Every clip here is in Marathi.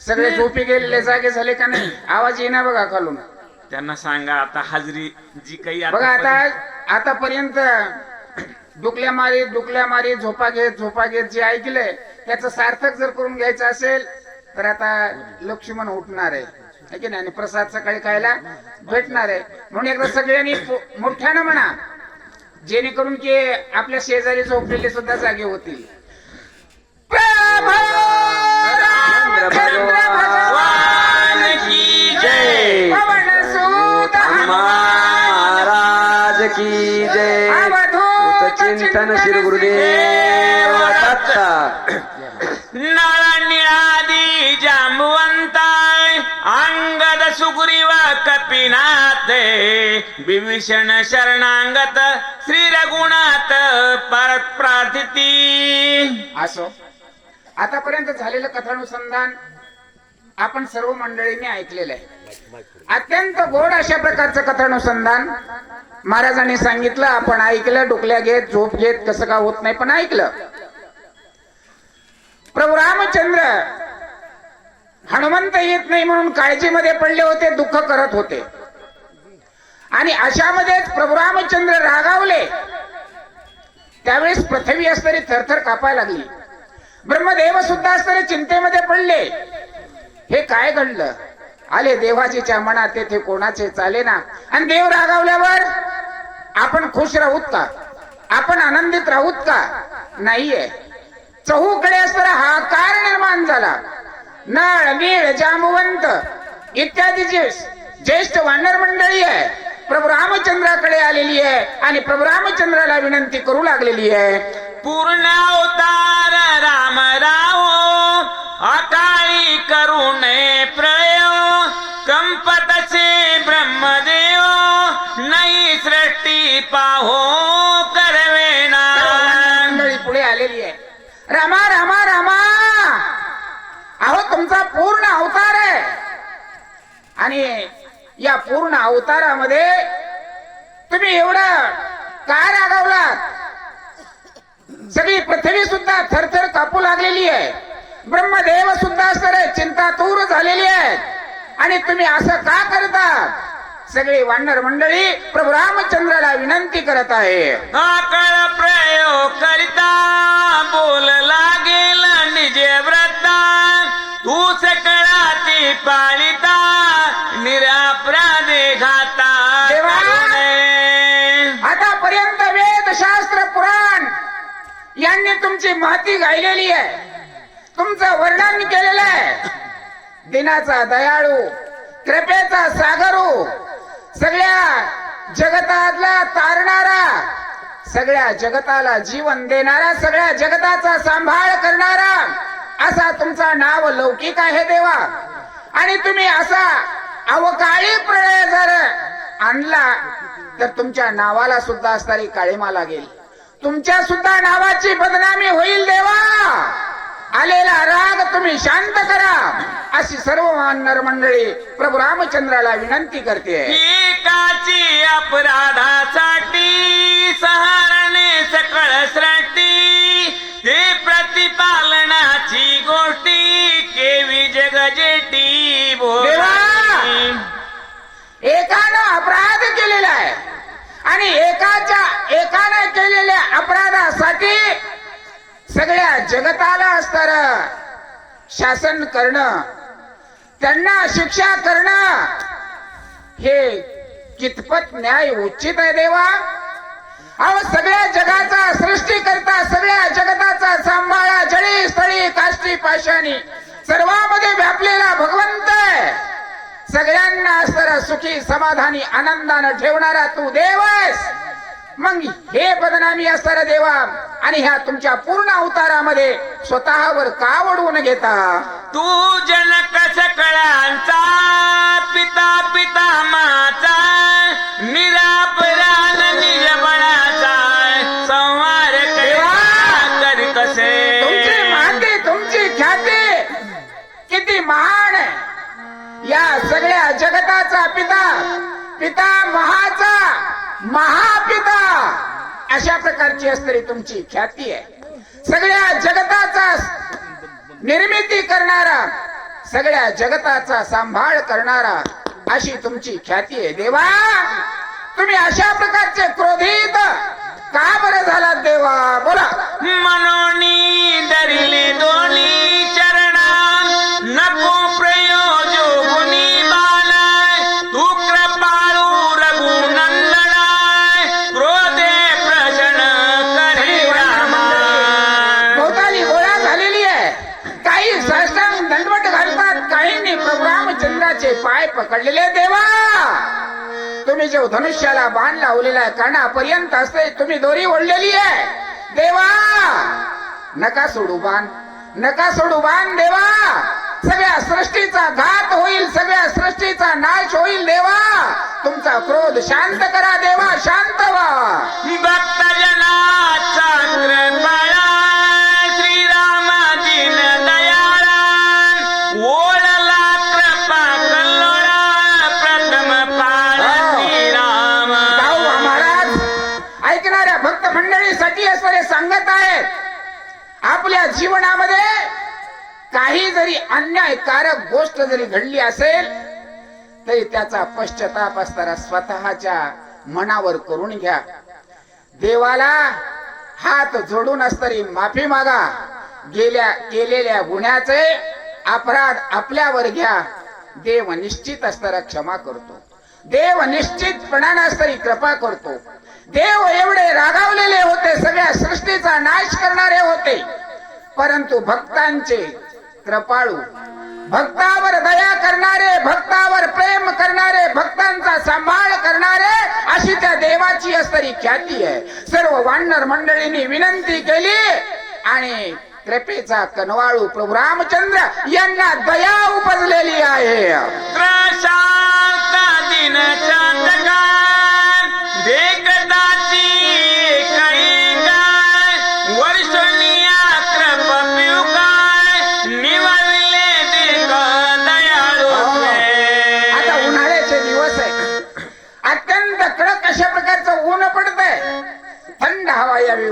सगळे झोपी गेलेले जागे झाले का नाही? आवाज येईना बघा खालून. त्यांना सांगा आता हाजरी जी काही बघा आता आतापर्यंत डुकल्या मारी डुकल्या मारी झोपा घेत झोपा घेत जे ऐकलंय त्याचं सार्थक जर करून घ्यायचं असेल तर आता लक्ष्मण उठणार आहे. की नाही? आणि प्रसाद सकाळी खायला भेटणार आहे. म्हणून एकदा सगळ्यांनी मोठ्यानं म्हणा जेणेकरून की आपल्या शेजारी झोपलेले सुद्धा जागे होतील. चिंतन श्री गुरुदेव निळादी जांबवंताय अंगद सुग्रीव कपिनाथ विभीषण शरणांगत श्री रघुनाथ परत प्रार्थिती असो. आतापर्यंत झालेलं कथानुसंधान आपण सर्व मंडळींनी ऐकलेलं आहे. अत्यंत गोड अशा प्रकारचं कथानुसंधान महाराजांनी सांगितलं आपण ऐकलं डुकल्या घेत झोप घेत कसं का होत नाही पण ऐकलं. प्रभू रामचंद्र हनुमंत येत नाही म्हणून काळजीमध्ये पडले होते दुःख करत होते. आणि अशामध्येच प्रभू रामचंद्र रागावले. त्यावेळेस पृथ्वी असतरी थरथर कापायला लागली. ब्रह्मदेव सुद्धा असतरी चिंतेमध्ये पडले. हे काय घडलं? आले देवाजीच्या मनात तेथे कोणाचे चाले ना? आणि देव रागावल्यावर आपण खुश राहूत का? आपण आनंदित राहूत का? नाहीये. चहूकडे असताना हाकार निर्माण झाला. नळ नीळ जामवंत इत्यादी जे ज्येष्ठ वानर मंडळी आहे प्रभू रामचंद्राकडे आलेली आहे आणि प्रभू रामचंद्राला विनंती करू लागलेली आहे. पूर्ण अवतार राम राव अकाळी करुणे प्रयो कंपतचे ब्रह्मदेव नई सृष्टी पाहो करवेना मंडळी पुढे आलेली आहे. रामा रामा रामा! अहो तुमचा पूर्ण अवतार आहे. आणि या पूर्ण अवतारामध्ये तुम्ही एवढं काय रागावलात? सगळी पृथ्वी सुद्धा थरथर कापू लागलेली आहे. ब्रह्मदेव सुद्धा सर चिंतातूर झालेली आहे. आणि तुम्ही असं का करता? सगळी वानर मंडळी प्रभू रामचंद्राला विनंती करत आहे. आकळ प्रयोग करिता बोल लागेल निज व्रता. तू सकळाती पाळिता निरापराधे घाता. आतापर्यंत वेद शास्त्र पुराण यांनी तुमची महती गायलेली आहे. तुमचं वर्णन केलेलं आहे. दिनाचा दयाळू कृपेचा सागरू सगळ्या जगतातला तारणारा सगळ्या जगताला जीवन देणारा सगळ्या जगताचा सांभाळ करणारा असा तुमचा नाव लौकिक आहे देवा. आणि तुम्ही असा अवकाळी प्रळय जर आणला तर तुमच्या नावाला सुद्धा असणारी काळीमा लागेल. तुमच्या सुद्धा नावाची बदनामी होईल देवा. आलेला राग तुम्ही शांत करा. अशी सर्व मान्यर मंडळी प्रभू रामचंद्राला विनंती करते. एकाची अपराधासाठी सहारणे सकळ सृष्टी ते प्रतिपालनाची गोष्टी केवी जगजेटी देवा! एकानं अपराध केलेला आहे. आणि एकाच्या एकानं केलेल्या अपराधासाठी सगळ्या जगताला असणार शासन करणं त्यांना शिक्षा करणं हे कितपत न्याय उचित आहे देवा? अहो सगळ्या जगाचा सृष्टी करता सगळ्या जगताचा सांभाळा जळी स्थळी काष्टी पाशानी सर्वांमध्ये व्यापलेला भगवंत आहे. सगळ्यांना असताना सुखी समाधानी आनंदानं ठेवणारा तू देवस. मग हे बदनामी असणारा देवा आणि ह्या तुमच्या पूर्ण अवतारामध्ये स्वतःवर का ओढवून घेता? तू जनक सकळांचा पिता पिता माचा निरापरान निजबळाचा संहार करिता तुमची महती तुमची ख्याती किती महान या सगळ्या जगताचा पिता पिता महाचा महापिता. अशा प्रकारची असतरी तुमची ख्याती आहे. सगळ्या जगताचा निर्मिती करणारा सगळ्या जगताचा सांभाळ करणारा अशी तुमची ख्याती आहे. देवा तुम्ही अशा प्रकारचे क्रोधित का बरं झाला देवा? बोला. मनोनी धरिले दोन्ही चरणा नको प्रेम पकडलेले देवा. तुम्ही जो धनुष्याला बाण लावलेला आहे कानापर्यंत असते तुम्ही दोरी ओढलेली आहे. देवा नका सोडू बाण. नका सोडू बाण देवा. सगळ्या सृष्टीचा घात होईल सगळ्या सृष्टीचा नाश होईल देवा. तुमचा क्रोध शांत करा देवा शांत व्हा. भक्त आपल्या जीवनामध्ये काही जरी अन्यायकारक गोष्ट जरी घडली असेल तरी त्याचा पश्चाताप असताना स्वतःच्या मनावर करून घ्या. देवाला हात जोडून असतरी माफी मागा. गेल्या केलेल्या गुन्ह्याचे अपराध आपल्यावर घ्या. देव निश्चित असताना क्षमा करतो. देव निश्चितपणाने असतरी कृपा करतो. देव एवढे रागावले सगळ्या सृष्टीचा नाश करणारे होते. परंतु भक्तांचे कृपाळू भक्तावर दया करणारे भक्तावर प्रेम करणारे भक्तांचा सांभाळ करणारे अशी त्या देवाची असतरी ख्याती आहे. सर्व वानर मंडळींनी विनंती केली आणि कृपेचा कनवाळू प्रभू रामचंद्र यांना दया उपजलेली आहे.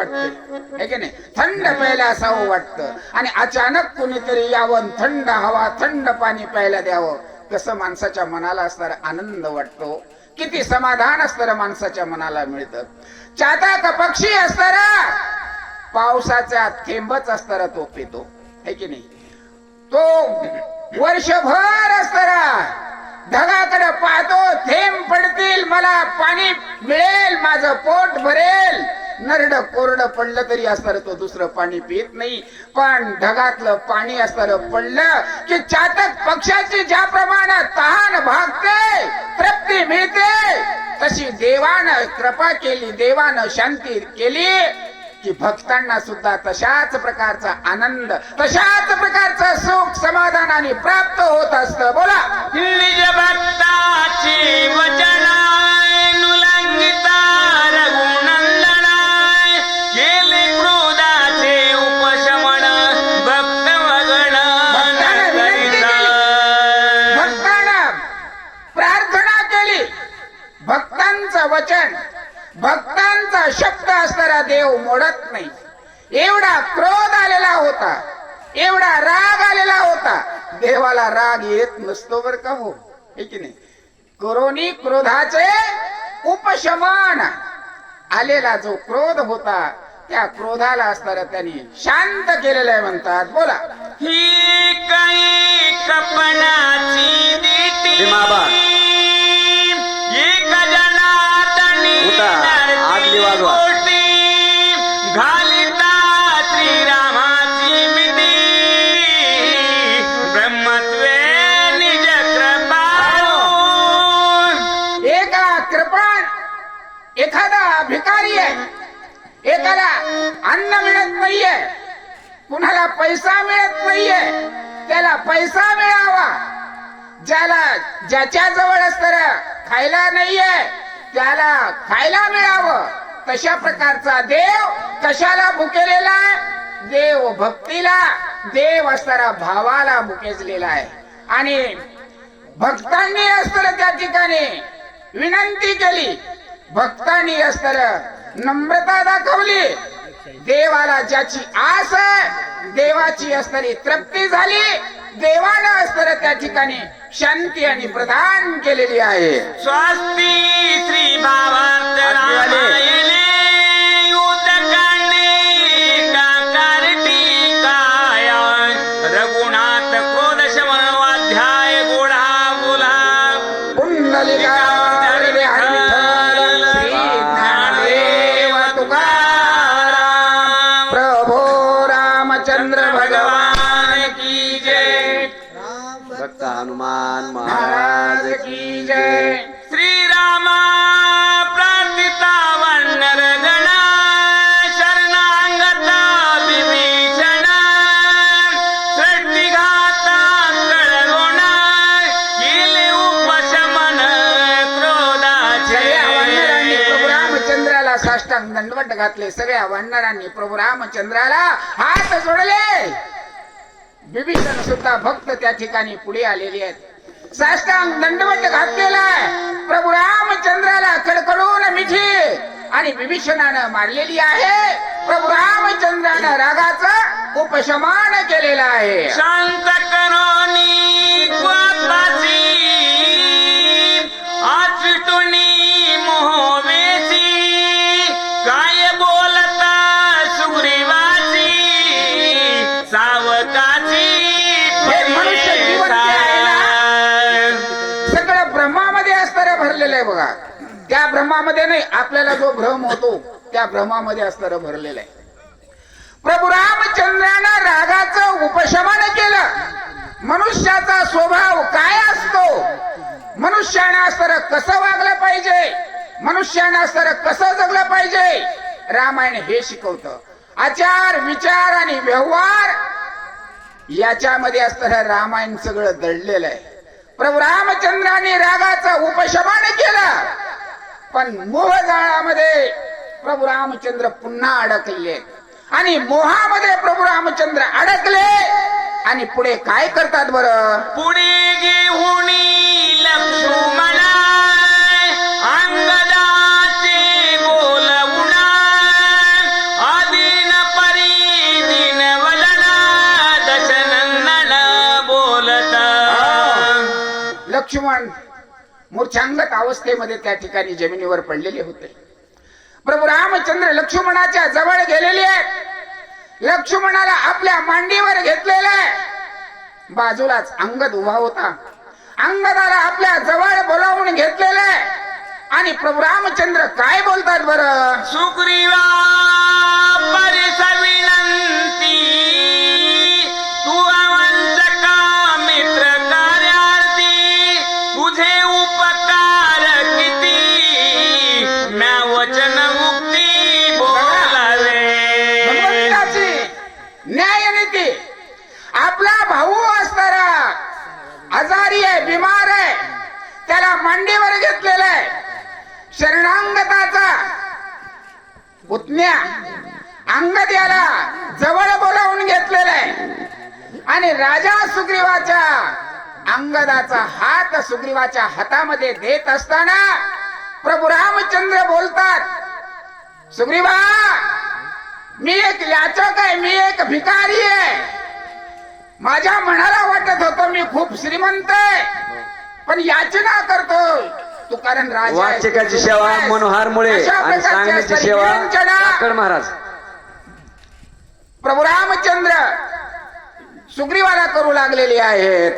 वाटते. है की नाही? थंड प्यायला असावं वाटतं. आणि अचानक कुणीतरी यावं थंड हवा थंड पाणी प्यायला द्यावं. कसं माणसाच्या मनाला असणारा आनंद वाटतो. किती समाधान असणार माणसाच्या मनाला मिळतं. चातक पक्षी असताना पावसाच्या थेंबच असताना तो पितो. है की नाही? तो वर्षभर असताना ढगाकडे पाहतो थेंब पडतील मला पाणी मिळेल माझं पोट भरेल. नरड कोरड पडलं तरी असणार तो दुसरं पाणी पित नाही. पण ढगातलं पाणी असणार पडलं की चातक पक्षाची ज्याप्रमाणे तहान भागते तृप्ती मिळते तशी देवानं कृपा केली देवानं शांती केली की भक्तांना सुद्धा तशाच प्रकारचा आनंद तशाच प्रकारचं सुख समाधानाने प्राप्त होत असतं. बोला. निज भक्ताची वचना असणारा देव मोडत नाही. एवढा क्रोध आलेला होता. एवढा राग आलेला होता. देवाला राग येत नसतो बर का हो? हे की नाही? करोनी क्रोधाचे उपशमन आलेला जो क्रोध होता त्या क्रोधाला असताना त्यांनी शांत केलेलं आहे म्हणतात. बोला. ही काही कपनाची एकाला अन्न मिळत नाहीये. कुणाला पैसा मिळत नाहीये. त्याला पैसा मिळावा. ज्याला ज्याच्या जवळ असतर खायला नाहीये त्याला खायला मिळावं. तशा प्रकारचा देव कशाला भुकेलेला आहे? देव भक्तीला देव असणारा भावाला भुकेजलेला आहे. आणि भक्तांनी असतर त्या ठिकाणी विनंती केली. भक्तांनी असतर नम्रता दाखवली. देवाला ज्याची आस देवाची असणारी तृप्ती झाली. देवाला असतर त्या ठिकाणी शांती आणि प्रदान केलेली आहे. स्वस्ती श्री बाबा साष्टांग घातले सगळ्या वानरांनी प्रभू रामचंद्राला हात जोडले. विभीषण सुद्धा भक्त त्या ठिकाणी पुढे आलेले आहेत. साष्टांग दंडवट घातलेला आहे. प्रभू रामचंद्राला कडकडून मिठी आणि विभीषणानं मारलेली आहे. प्रभू रामचंद्रानं रागाच उपशमान केलेलं आहे. शांत करोनी क्वापासी आचटुनी आहे बघा. त्या भ्रमामध्ये नाही आपल्याला जो भ्रम होतो त्या भ्रमामध्ये असणार भरलेलं आहे. प्रभू रामचंद्रानं रागाचं उपशमन केलं. मनुष्याचा स्वभाव काय असतो? मनुष्यानं असणारं कसं वागलं पाहिजे? मनुष्यानं असणारं कसं जगलं पाहिजे? रामायण हे शिकवतं. आचार विचार आणि व्यवहार याच्यामध्ये असणारं रामायण सगळं दडलेलं आहे. प्रभू रामचंद्राने रागाचा उपशमन केला. पण मोहजाळामध्ये प्रभू रामचंद्र पुन्हा अडकले. आणि मोहामध्ये प्रभू रामचंद्र अडकले. आणि पुढे काय करतात बरं? पुढे घेऊन लक्ष्मणा लक्ष्मण मूर्छांगत अवस्थेमध्ये त्या ठिकाणी जमिनीवर पडलेले होते. प्रभू रामचंद्र लक्ष्मणाच्या जवळ गेलेले आहेत. लक्ष्मणाला आपल्या मांडीवर घेतलेलं आहे. बाजूलाच अंगद उभा होता. अंगदाला आपल्या जवळ बोलावून घेतलेलं आहे. आणि प्रभू रामचंद्र काय बोलतात बरं? सुग्रीवा! मांडीवर घेतलेला आहे. शरणांगताचा पुतण्या अंगद याला जवळ बोलावून घेतलेला आहे. आणि राजा सुग्रीवाच्या अंगदाचा हात सुग्रीवाच्या हातामध्ये देत असताना प्रभू रामचंद्र बोलतात सुग्रीवा मी एक याचक आहे मी एक भिकारी आहे. माझ्या मनाला वाटत होतं मी खूप श्रीमंत आहे. पण याचना करतोय तू कारण राजा. वाचकाची सेवा मनोहारमुळे अशा आणि सांगण्याची सेवा काकड महाराज. प्रभू रामचंद्र सुग्रीवाला करू लागलेली आहेत.